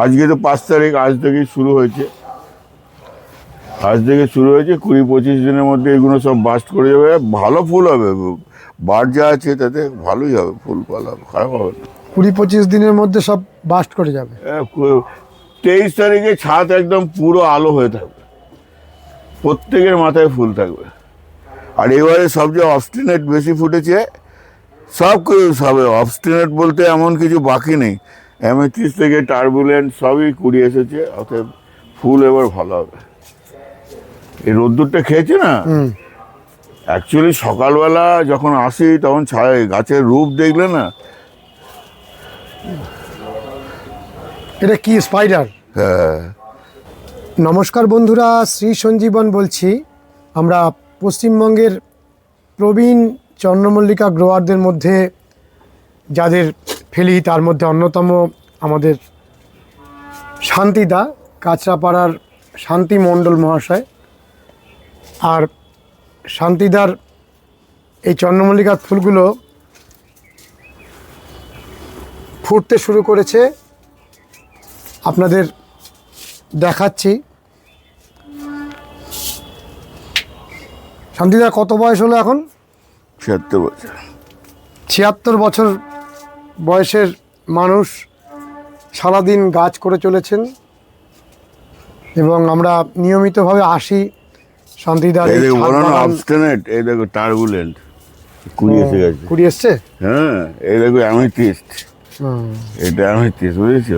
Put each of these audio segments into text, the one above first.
আজকে তো পাঁচ তারিখ আজ থেকেই শুরু হয়েছে। আজ থেকে শুরু হয়েছে কুড়ি পঁচিশ দিনের মধ্যে এগুলো সব বাস্ট করে যাবে। ভালো ফুল হবে বার যা আছে তাতে ভালোই হবে ফুল ভালো হবে খারাপ হবে না। কুড়ি পঁচিশ দিনের মধ্যে সব বাস্ট করে যাবে। তেইশ তারিখে ছাদ একদম পুরো আলো হয়ে থাকবে। প্রত্যেকের মাথায় ফুল থাকবে। আর এবারে সবচেয়ে অবস্টিনেট বেশি ফুটেছে সব কিছু সবে অবস্টিনেট বলতে এমন কিছু বাকি নেই। অ্যামেথিস থেকে টার্বুলেন্ট সবই কুড়ি এসেছে অতএব ফুল এবার ভালো হবে। এই রোদ্দুরটা খেয়েছে না? অ্যাকচুয়ালি সকালবেলা যখন আসি তখন ছায় গাছের রূপ দেখলে না? এটা কি স্পাইডার হ্যাঁ। নমস্কার বন্ধুরা শ্রী সঞ্জীবন বলছি। আমরা পশ্চিমবঙ্গের প্রবীণ চন্দ্রমল্লিকা গ্রোয়ারদের মধ্যে যাদের ফেলি তার মধ্যে অন্যতম আমাদের শান্তিদা কাঁচরাপাড়ার শান্তি মণ্ডল মহাশয় আর শান্তিদার এই চন্দ্রমল্লিকার ফুলগুলো ফুটতে শুরু করেছে। আপনাদের দেখাচ্ছি। শান্তিদা কত বয়স হলো এখন? ছিয়াত্তর বছর। ছিয়াত্তর বছর বয়সের মানুষ। সারাদিন গাছ করে চলেছেন এবং আমরা নিয়মিতভাবে আসি শান্তিদার এই এই দেখো বলো না অবস্টেনেট এই দেখো টার্বুলেন্ট কুড়ি এসে গেছে। কুড়ি এসছে? হ্যাঁ এই দেখো অ্যামিথিস্ট এটা অ্যামিথিস্ট বুঝেছ?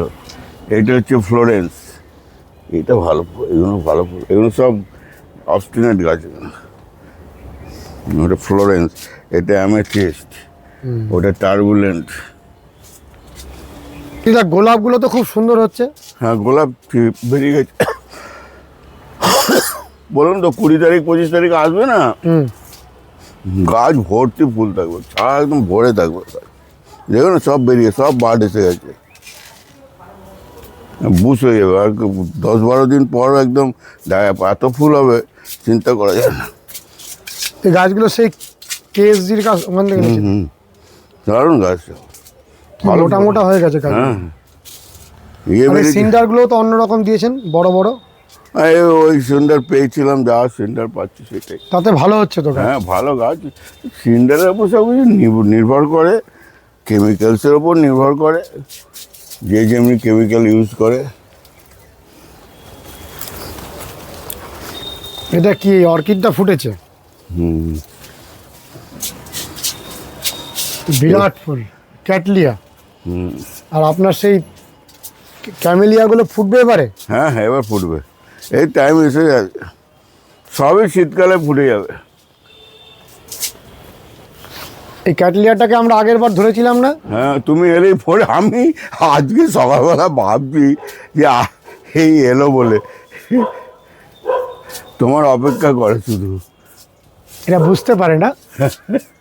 এটা হচ্ছে ফ্লোরেন্স এটা ভালো এগুলো ভালো এগুলো সব অবস্টিনেট গাছ। ওটা ফ্লোরেন্স এটা অ্যামেথিস্ট ওটা টার্বুলেন্ট শান্তিদা গোলাপগুলো তো খুব সুন্দর হচ্ছে। হ্যাঁ গোলাপ বেরিয়ে গেছে। বলুন তো কুড়ি তারিখ পঁচিশ তারিখ আসবে না? গাছ ভর্তি ফুল থাকবে ছাড়া একদম ভরে থাকবে। দেখো না সব বেরিয়ে সব বার্ড এসে গেছে। বুশ হয়ে যাবে আর দশ বারো দিন পর একদম এত ফুল হবে চিন্তা করা যায় না। এই গাছগুলো সেই কেএসজির কাছ ওখান থেকে দারুণ গাছ। মোটা মোটা হয়ে গেছে হ্যাঁ। ইয়ে এই বেরিয়েছে সিন্ডারগুলো তো অন্যরকম দিয়েছেন বড় বড়? ওই সিন্ডার পেয়েছিলাম যা সিন্ডার পাচ্ছি সেটাই। তাতে ভালো হচ্ছে তো হ্যাঁ ভালো গাছ সিন্ডারের উপর সব কিছু নির্ভর করে কেমিক্যালসের উপর নির্ভর করে যে যেমনি কেমিক্যাল ইউজ করে। এটা কি অর্কিডটা ফুটেছে? হুম। বিরাট ফুল ক্যাটলিয়া। আর আপনার সেই ক্যামেলিয়াগুলো ফুটবে এবারে? হ্যাঁ হ্যাঁ এবার ফুটবে। এই টাইম এসে যাবে। সবই শীতকালে ফুটে যাবে। এই ক্যাটলিয়াটাকে আমরা আগের বার ধরেছিলাম না? হ্যাঁ তুমি এলেই পরে আমি আজকে সকালবেলা ভাবছি যে এই এলো বলে। তোমার অপেক্ষা করে শুধু। এটা বুঝতে পারে না।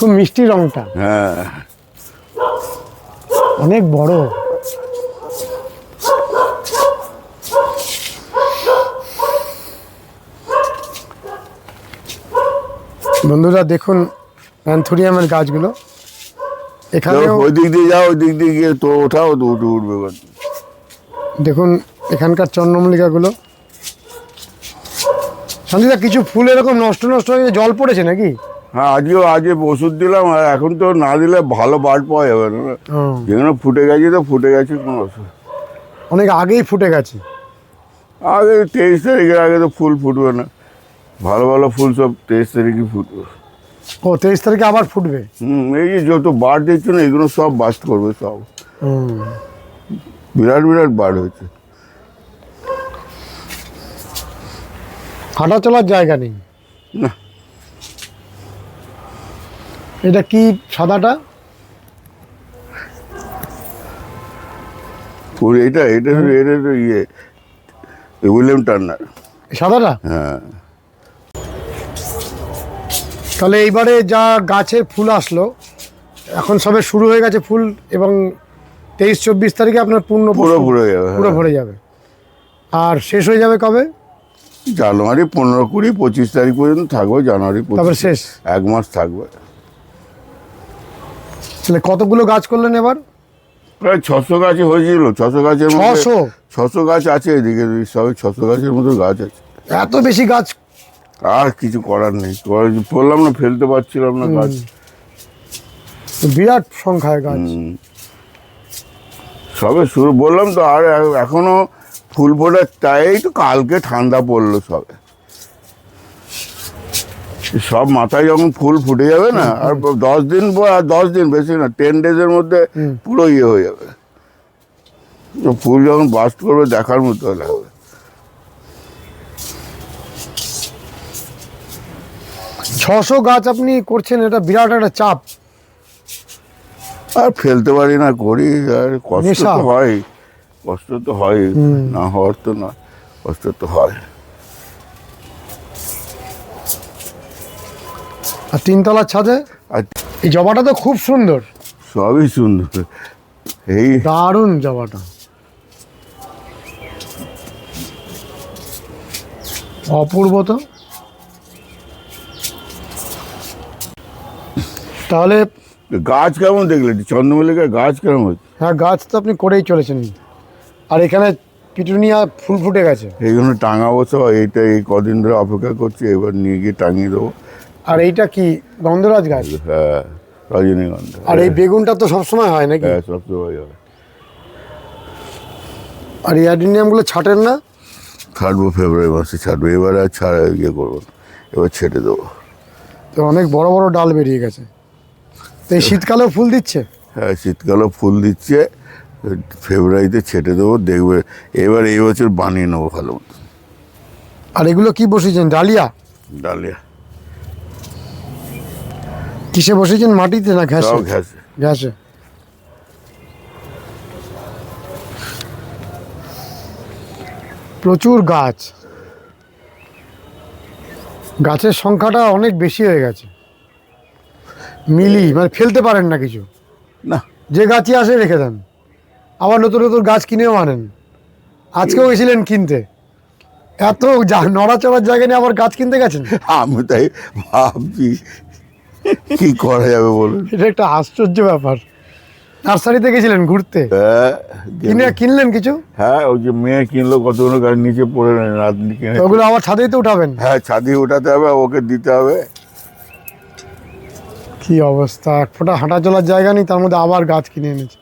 খুব মিষ্টি রংটা। হ্যাঁ। অনেক বড়। বন্ধুরা দেখুন অ্যান্থোরিয়ামের গাছগুলো। এখানেও ওই দিক দিয়ে যাও ওই দিক দিয়ে গিয়ে তো ওঠাও তো উঠে উঠবে। দেখুন এখানকার চন্দ্রমল্লিকাগুলো। শান্তিদা কিছু ফুল এরকম নষ্ট নষ্ট হয়ে জল পড়েছে নাকি? হ্যাঁ আজকেও আজকে ওষুধ দিলাম আর এখন তো না দিলে ভালো বার্ড পাওয়া যাবে না। যেগুলো ফুটে গেছে তো ফুটে গেছে কোনো অসুবিধা অনেক আগেই ফুটে গেছে। আগে তেইশ তারিখের আগে তো ফুল ফুটবে না। ভালো ভালো ফুল সব তেইশ তারিখে ফুটবে। ও তেইশ তারিখে আবার ফুটবে? হুম এই যে যত বার্ড দিচ্ছে না এগুলো সব বাস্ট করবে সব। বিরাট বিরাট বার্ড হয়েছে। হাঁটা চলার জায়গা নেই? না। এটা কি সাদাটা? ফুল এটা এটা এটা তো ইয়ে উইলিয়াম টার্নার। সাদাটা? হ্যাঁ। তাহলে এইবারে যা গাছের ফুল আসলো এখন সবে শুরু হয়ে গেছে ফুল এবং তেইশ চব্বিশ তারিখে আপনার পূর্ণ পুরো পুরো যাবে পুরো হ্যাঁ। ভরে যাবে। আর শেষ হয়ে যাবে কবে? জানুয়ারি পনেরো কুড়ি পঁচিশ তারিখ পর্যন্ত থাকবে জানুয়ারি তারপর শেষ। এক মাস থাকবে। তাহলে কতগুলো গাছ করলেন এবার? প্রায় ছশো গাছে হয়েছিল ছশো গাছের ছশো? ছশো গাছ আছে এদিকে সবাই ছশো গাছের মতো গাছ আছে। এত বেশি গাছ? আর কিছু করার নেই। বললাম না ফেলতে পারছিলাম না গাছ। বিরাট সংখ্যায় গাছ। সবে শুরু বললাম তো আর এখনও ফুল ফোটার তাই তো কালকে ঠান্ডা পড়ল সবে। সব মাথায় যখন ফুল ফুটে যাবে না আর দশ দিন আর দশ দিন বেশি না টেন ডেজের মধ্যে পুরো ইয়ে হয়ে যাবে। ফুল যখন বাস্ট করবে দেখার মতো লাগবে ছশো গাছ আপনি করছেন এটা বিরাট একটা চাপ। আর ফেলতে পারি না করি আর কষ্ট তো হয়। কষ্ট তো হয় না হওয়ার তো না কষ্ট তো হয়। আর তিনতলার ছাদে? এই জবাটা তো খুব সুন্দর। সবই সুন্দর। এই দারুণ জবাটা। অপূর্ব তো। তাহলে গাছ কেমন দেখলে? চন্দ্রমল্লিকার গাছ কেমন হচ্ছে? হ্যাঁ গাছ তো আপনি করেই চলেছেন। আর এখানে পিটুনিয়া ফুল ফুটে গেছে। এইগুলো টাঙাবো তো এইটা এই কদিন ধরে অপেক্ষা করছি এবার নিয়ে গিয়ে টাঙিয়ে দেবো। আর এইটা কি গন্ধরাজ গাছ? হ্যাঁ রজনীগন্ধা আর এই বেগুনটা তো সবসময় হয় নাকি? হ্যাঁ সব তো হয়ে। আর এই অ্যাডিনিয়ামগুলো ছাটেন না? ছাড়বো ফেব্রুয়ারি মাসে ছাড়বো এবার আর ছাড়া ইয়ে করব এবার ছেড়ে দেবো। তো অনেক বড় বড় ডাল বেরিয়ে গেছে। তো এই শীতকালেও ফুল দিচ্ছে? হ্যাঁ শীতকালেও ফুল দিচ্ছে। ফেব্রুয়ারিতে ছেটে দেবো দেখবে এবার এই বছর বানিয়ে নেব ভালো আর এগুলো কি বসিয়েছেন ডালিয়া? ডালিয়া। কিসে বসেছেন মাটিতে না ঘাসে? ঘ্যাসে প্রচুর গাছ। গাছের সংখ্যাটা অনেক বেশি হয়ে গেছে। মিলি মানে ফেলতে পারেন না কিছু। না। যে গাছই আসে রেখে দেন। আবার নতুন নতুন গাছ কিনেও আনেন। আজকেও গেছিলেন কিনতে। এত যা- নড়াচড়ার জায়গা নিয়ে আবার গাছ কিনতে গেছেন? আমি তাই ভাবছি কি করা যাবে বলুন? এটা একটা আশ্চর্য ব্যাপার। নার্সারিতে গেছিলেন ঘুরতে? হ্যাঁ কিনে কিনলেন কিছু? হ্যাঁ ওই যে মেয়ে কিনলো কতগুলো গাছ নিচে পড়ে নেয় রাত কিনে ওগুলো আবার ছাদেই তো উঠাবেন। হ্যাঁ ছাদি উঠাতে হবে ওকে দিতে হবে। কি অবস্থা এক ফোঁটা হাঁটা চলার জায়গা নেই তার মধ্যে আবার গাছ কিনে এনেছে।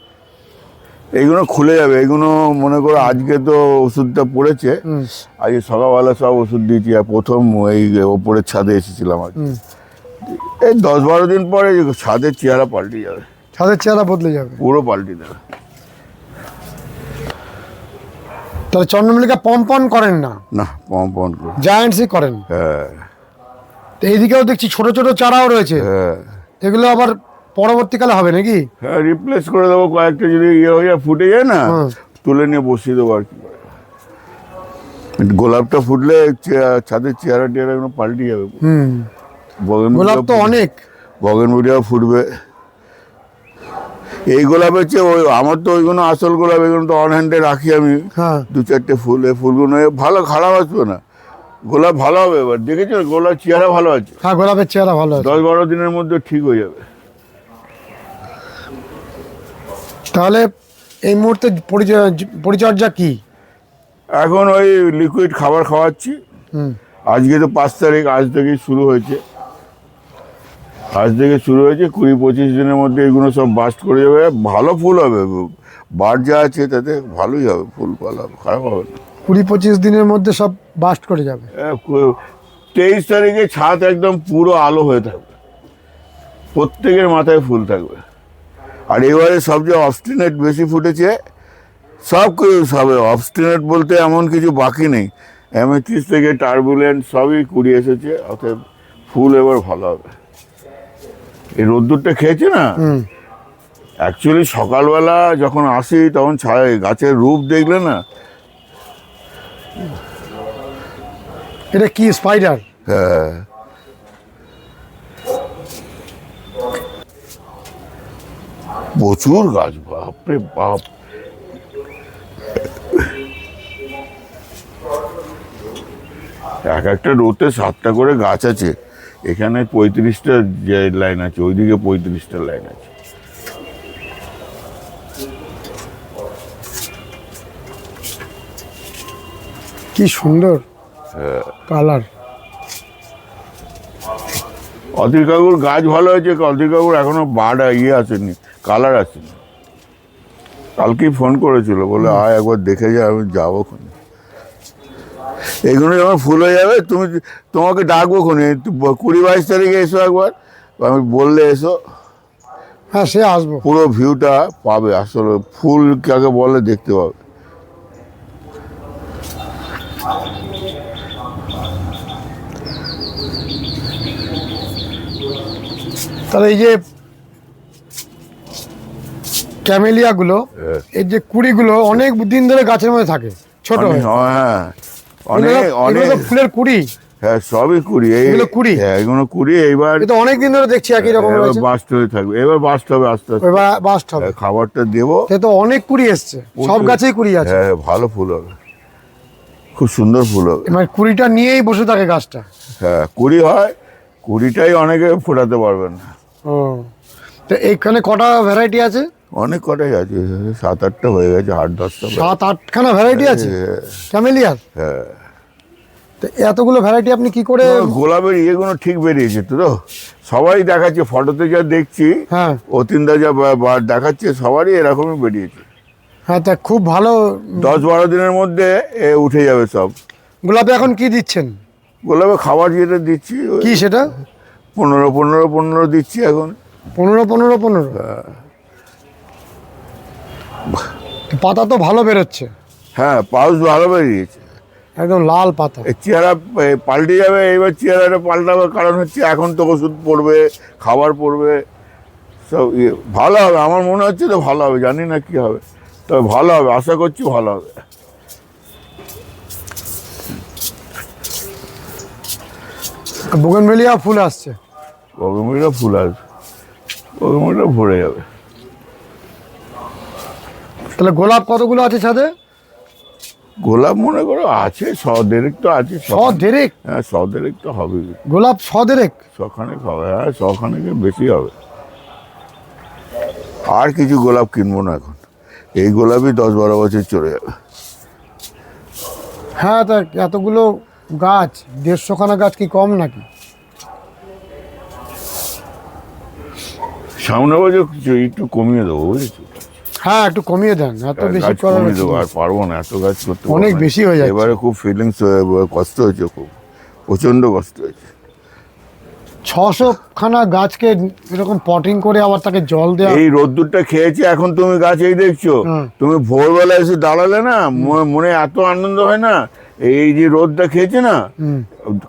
এইগুলো খুলে যাবে এগুলো মনে করো আজকে তো ওষুধটা পড়েছে। আজকে সকালবেলা সব ওষুধ দিয়েছি আর প্রথম এই ওপরের ছাদে এসেছিলাম হুম। এই দশ বারো দিন পরে ছাদের চেহারা পাল্টে যাবে। ছাদের চেহারা বদলে যাবে। পুরো পাল্টে দেবে। তাহলে চন্দ্রমল্লিকা পম্পন করেন না? না পম পম জায়ান্টসই করেন? হ্যাঁ। তো এইদিকেও দেখছি ছোট ছোট চারাও রয়েছে। হ্যাঁ। এগুলো আবার পরবর্তীকালে হবে নাকি? হ্যাঁ রিপ্লেস করে দেবো কয়েকটা যদি ইয়ে হয়ে যায় ফুটে যায় না তুলে নিয়ে বসিয়ে দেবো আর কি। গোলাপটা ফুটলে ছাদের চেহারা টেহারা পাল্টে যাবে। হুম। গোলাপ তো অনেক। বগেন ফুটবে। এই গোলাপের চেয়ে ওই আমার তো ওইগুলো আসল গোলাপ এগুলো তো অন হ্যান্ডে রাখি আমি। হ্যাঁ। দু চারটে ফুল এই ফুলগুলো ভালো খারাপ আসবে না। গোলাপ ভালো হবে এবার। দেখেছ? গোলাপ চেহারা ভালো আছে। হ্যাঁ গোলাপের চেহারা ভালো আছে। দশ বারো দিনের মধ্যে ঠিক হয়ে যাবে। তাহলে এই মুহূর্তে পরিচর্যা- পরিচর্যা কি? এখন ওই লিকুইড খাবার খাওয়াচ্ছি। হুম। আজকে তো পাঁচ তারিখ আজ থেকেই শুরু হয়েছে। আজ থেকে শুরু হয়েছে কুড়ি পঁচিশ দিনের মধ্যে এগুলো সব বাস্ট করে যাবে। ভালো ফুল হবে বার যা আছে তাতে ভালোই হবে ফুল ভালো হবে খারাপ হবে না। কুড়ি পঁচিশ দিনের মধ্যে সব বাস্ট করে যাবে। এ, তেইশ তারিখে ছাদ একদম পুরো আলো হয়ে থাকবে। প্রত্যেকের মাথায় ফুল থাকবে। আর এবারে সবচেয়ে অবস্টিনেট বেশি ফুটেছে সব কিছু সবে অবস্টিনেট বলতে এমন কিছু বাকি নেই। অ্যামেথিস থেকে টার্বুলেন্ট সবই কুড়ি এসেছে অতএব ফুল এবার ভালো হবে। এই রোদ্দুরটা খেয়েছে না? অ্যাকচুয়ালি সকালবেলা যখন আসি তখন ছায় গাছের রূপ দেখলে না? এটা কি স্পাইডার হ্যাঁ। প্রচুর গাছ বাপরে বাপ। এক একটা রোতে সাতটা করে গাছ আছে। এখানে পঁয়ত্রিশটা যে লাইন আছে ওইদিকে পঁয়ত্রিশটা লাইন আছে। কি সুন্দর হ্যাঁ। কালার। অধীর কাকুর গাছ ভালো হয়েছে অধীর কাকুর এখনও বাড ইয়ে আসেনি কালার আসেনি। কালকেই ফোন করেছিল বলে আয় একবার দেখে যায় আমি যাব খুনি এইগুলো যখন ফুল হয়ে যাবে তুমি তোমাকে ডাকবো খুনি। কুড়ি বাইশ তারিখে এসো একবার আমি বললে এসো। হ্যাঁ সে আসব। পুরো ভিউটা পাবে আসলে ফুল কাকে বলে দেখতে পাবে। তাহলে এই যে ক্যামেলিয়াগুলো হ্যাঁ। এর যে কুড়িগুলো অনেক দিন ধরে গাছের মধ্যে থাকে ছোট হ্যাঁ। অনেক অনেক। ফুলের কুড়ি। হ্যাঁ সবই কুড়ি। এই এগুলো কুড়ি? হ্যাঁ এগুলো কুড়ি এইবার তো অনেক দিন ধরে দেখছি একই রকম এবার বাস্ট হয়ে থাকবে। এবার বাস্ট হবে আস্তে আস্তে। এবার বাস্ট হবে। হ্যাঁ, খাবারটা দেবো। সে তো অনেক কুড়ি এসছে। সব গাছেই কুড়ি আছে। হ্যাঁ ভালো ফুল হবে। খুব সুন্দর ফুল হবে। এবার কুড়িটা নিয়েই বসে থাকে গাছটা। হ্যাঁ কুড়ি হয় কুড়িটাই অনেকে ফোটাতে পারবেন না। ও। তো এইখানে কটা ভ্যারাইটি আছে? অনেক কটাই আছে সাত আটটা হয়ে গেছে আট দশটা সাত আটখানা ভ্যারাইটি আছে? হ্যাঁ, ক্যামেলিয়ার হ্যাঁ। তো এতগুলো ভ্যারাইটি আপনি কি করে গোলাপের ইয়েগুলো ঠিক বেরিয়েছে তো তো। সবাই দেখাচ্ছে ফটোতে যা দেখছি হ্যাঁ। অতিনদা যা দেখাচ্ছে সবারই এরকমই বেরিয়েছে। হ্যাঁ তা খুব ভালো দশ বারো দিনের মধ্যে এ উঠে যাবে সব। গোলাপে এখন কি দিচ্ছেন? গোলাপে খাবার যেটা দিচ্ছি কি সেটা? পনেরো পনেরো পনেরো দিচ্ছি এখন। পনেরো পনেরো পনেরো? পাতা তো ভালো বেরোচ্ছে। হ্যাঁ পাউস ভালো বেরিয়েছে। একদম লাল পাতা। চেহারা পাল্টে যাবে এবার চেহারাটা পাল্টাবে কারণ হচ্ছে এখন তো ওষুধ পড়বে খাবার পড়বে। সব ইয়ে ভালো হবে আমার মনে হচ্ছে তো ভালো হবে জানি না কি হবে। তবে ভালো হবে আশা করছি ভালো হবে। বোগেনভেলিয়া ফুল আসছে। বগমুড়িটা ফুল আসবে। বগমুড়িটা ভরে যাবে। তাহলে গোলাপ কতগুলো আছে ছাদে? গোলাপ মনে করো আছে শ দেড়েক তো আছে ছ দেরেক হ্যাঁ শ দেড়েক তো হবে। গোলাপ ছ দেরেক শখানেক হবে হ্যাঁ শখানেকের বেশি হবে। আর কিছু গোলাপ কিনবো না এখন। এই গোলাপই দশ বারো বছর চলে যাবে। হ্যাঁ তা এতগুলো গাছ দেড়শোখানা গাছ কি কম নাকি? সামনে বছর একটু কমিয়ে দেবো বুঝেছ? হ্যাঁ একটু কমিয়ে দেন এত বেশি করার কমিয়ে দেবো আর পারব না এত গাছ করতে অনেক বেশি হয়ে যাচ্ছে। এবারে খুব ফিলিংস কষ্ট হয়েছে খুব প্রচণ্ড কষ্ট হয়েছে। ছশো খানা গাছকে এরকম পটিং করে আবার তাকে জল দেওয়া এই রোদ্দুরটা খেয়েছে এখন তুমি গাছ এই দেখছ। তুমি ভোরবেলা এসে দাঁড়ালে না মনে এত আনন্দ হয় না? এই যে রোদটা খেয়েছে না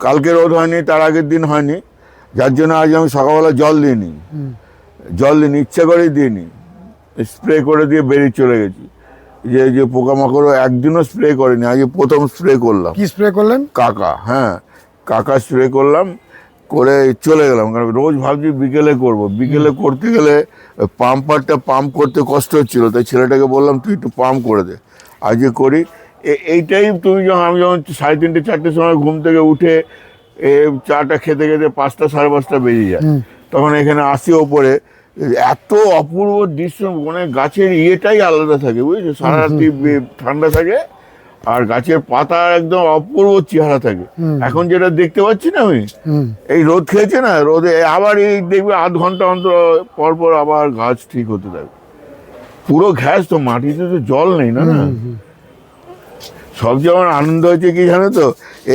কালকে রোদ হয়নি তার আগের দিন হয়নি যার জন্য আজ আমি সকালবেলা জল দিইনি। জল দিইনি ইচ্ছা করেই দিইনি। স্প্রে করে দিয়ে বেরিয়ে চলে গেছি। যে যে পোকামাকড়ও একদিনও স্প্রে করিনি আজ প্রথম স্প্রে করলাম। কি স্প্রে করলেন? কাকা হ্যাঁ কাকা স্প্রে করলাম করে চলে গেলাম। কারণ রোজ ভাবছি বিকেলে করব। বিকেলে করতে গেলে পাম্পারটা পাম্প করতে কষ্ট হচ্ছিল তাই ছেলেটাকে বললাম তুই একটু পাম্প করে দে। আজকে করি। এ- এইটাই তুমি যখন আমি যখন সাড়ে তিনটে চারটের সময় ঘুম থেকে উঠে এ চাটা খেতে খেতে পাঁচটা সাড়ে পাঁচটা বেজে যায়। তখন এখানে আসি ওপরে এত অপূর্ব দৃশ্য মানে গাছের ইয়েটাই আলাদা থাকে বুঝেছ? সারা রাত্রি ঠান্ডা থাকে আর গাছের পাতা একদম অপূর্ব চেহারা থাকে। এখন যেটা দেখতে পাচ্ছি না আমি? এই রোদ খেয়েছে না? রোদে আবার এই দেখবে আধ ঘণ্টা অন্তর পর পর আবার গাছ ঠিক হতে থাকে পুরো ঘ্যাস তো মাটিতে তো জল নেই না না? সবচেয়ে আমার আনন্দ হয়েছে কি জানো তো?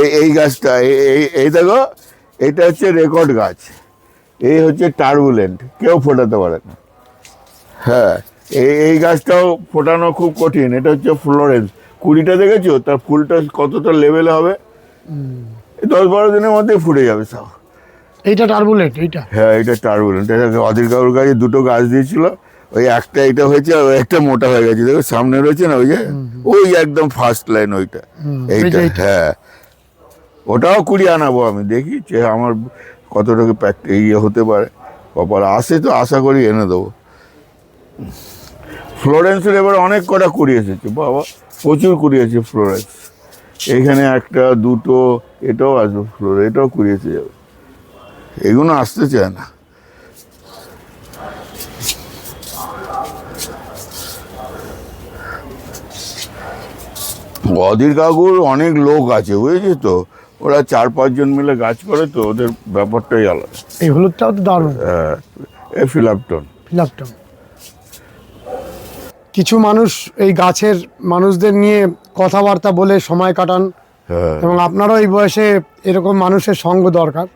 এই এই গাছটা এই এই দেখো এটা হচ্ছে রেকর্ড গাছ। এই হচ্ছে টার্বুলেন্ট কেউ ফোটাতে পারে না। হ্যাঁ এই এই গাছটাও ফোটানো খুব কঠিন এটা হচ্ছে ফ্লোরেন্স। কুড়িটা দেখেছ? তার ফুলটা কতটা লেভেলে হবে? দশ বারো দিনের মধ্যেই ফুটে যাবে সব। এইটা টার্বুলেট এইটা? হ্যাঁ এটা টার্বুলেন্ট। এটা অধীর কাকুর কাছে দুটো গাছ দিয়েছিল ওই একটা এটা হয়েছে আর একটা মোটা হয়ে গেছে। দেখো সামনে রয়েছে না ওই যে? ওই একদম ফার্স্ট লাইন ওইটা। এইটা এইটা। হ্যাঁ। ওটাও কুড়ি আনাবো আমি দেখি যে আমার কতটুকু ইয়ে হতে পারে, কপাল আসে তো আশা করি এনে দেবো। ফ্লোরেন্সের এবার অনেক কটা কুড়ি এসেছে, বাবা, প্রচুর কুড়ি আছে ফ্লোরেন্স। এখানে একটা, দুটো, এটাও আসবে ফ্লোর এটাও কুড়ি এসে যাবে। এগুলো আসতে চায় না। অধীর কাকুর অনেক লোক আছে, বুঝেছিস তো? ওরা চার পাঁচজন মিলে গাছ করে তো ওদের ব্যাপারটাই আলাদা। এই হলুদটাও তো দারুণ। হ্যাঁ এ ফিলাপটন। ফিলাপটন। কিছু মানুষ এই গাছের মানুষদের নিয়ে কথাবার্তা বলে সময় কাটান হ্যাঁ। এবং আপনারও এই বয়সে এরকম মানুষের সঙ্গ দরকার।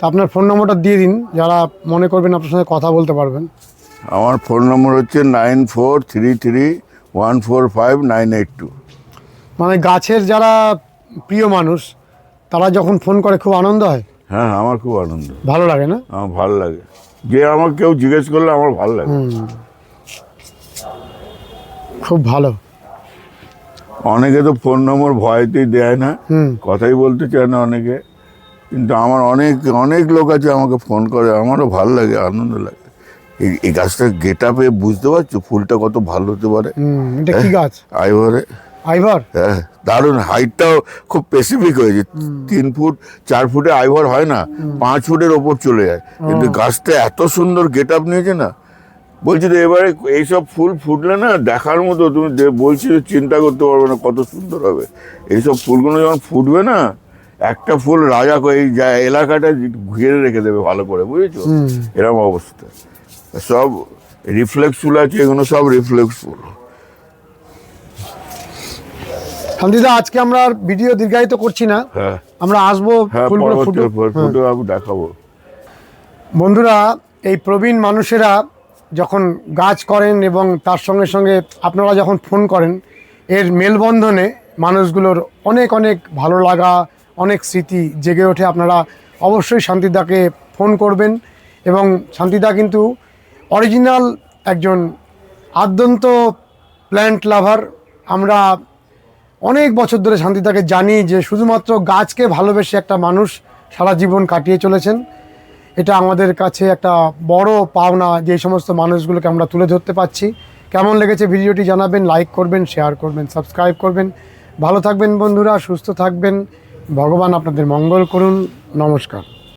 তা আপনার ফোন নম্বরটা দিয়ে দিন যারা মনে করবেন আপনার সঙ্গে কথা বলতে পারবেন। আমার ফোন নম্বর হচ্ছে nine four three three one four five nine eight two. মানে গাছের যারা প্রিয় মানুষ তারা যখন ফোন করে খুব আনন্দ হয়? হ্যাঁ আমার খুব আনন্দ। ভালো লাগে না? আমার ভালো লাগে। যে আমার কেউ জিজ্ঞেস করলে আমার ভালো লাগে। খুব ভালো। অনেকে তো ফোন নম্বর ভয়তেই দেয় না। কথাই বলতে চায় না অনেকে। কিন্তু আমার অনেক অনেক লোক আছে আমাকে ফোন করে। আমারও ভালো লাগে আনন্দ লাগে। এই গাছটার গেট আপে বুঝতে পারছ? ফুলটা কত ভালো হতে পারে। এটা কি গাছ? আইভরে। আইভার? হ্যাঁ দারুণ হাইটটাও খুব স্পেসিফিক হয়েছে। তিন ফুট চার ফুটে আইভর হয় না পাঁচ ফুটের ওপর চলে যায়। কিন্তু গাছটা এত সুন্দর গেট আপ নিয়েছে না। বলছি তো এবারে এইসব ফুল ফুটলে না দেখার মতো তুমি বলছি চিন্তা করতে পারবে না কত সুন্দর হবে। এইসব ফুলগুলো যখন ফুটবে না একটা ফুল রাজা করে এই যা এলাকাটা ঘিরে রেখে দেবে ভালো করে বুঝেছ? এরকম অবস্থা। সব রিফ্লেক্স ফুল আছে এগুলো সব রিফ্লেক্স ফুল। শান্তিদা আজকে আমরা আর ভিডিও দীর্ঘায়িত করছি না। হ্যাঁ। আমরা আসব হ্যাঁ ফুলগুলো হ্যাঁ। ফুটো আমি দেখাবো। বন্ধুরা এই প্রবীণ মানুষেরা যখন গাছ করেন এবং তার সঙ্গে সঙ্গে আপনারা যখন ফোন করেন এর মেলবন্ধনে মানুষগুলোর অনেক অনেক ভালো লাগা অনেক স্মৃতি জেগে ওঠে। আপনারা অবশ্যই শান্তিদাকে ফোন করবেন এবং শান্তিদা কিন্তু অরিজিনাল একজন আদ্যন্ত প্ল্যান্ট লাভার আমরা অনেক বছর ধরে শান্তিদাকে জানি যে শুধুমাত্র গাছকে ভালোবেসে একটা মানুষ সারা জীবন কাটিয়ে চলেছেন। এটা আমাদের কাছে একটা বড় পাওনা যে সমস্ত মানুষগুলোকে আমরা তুলে ধরতে পারছি। কেমন লেগেছে ভিডিওটি জানাবেন লাইক করবেন শেয়ার করবেন সাবস্ক্রাইব করবেন। ভালো থাকবেন বন্ধুরা, সুস্থ থাকবেন। ভগবান আপনাদের মঙ্গল করুন। নমস্কার।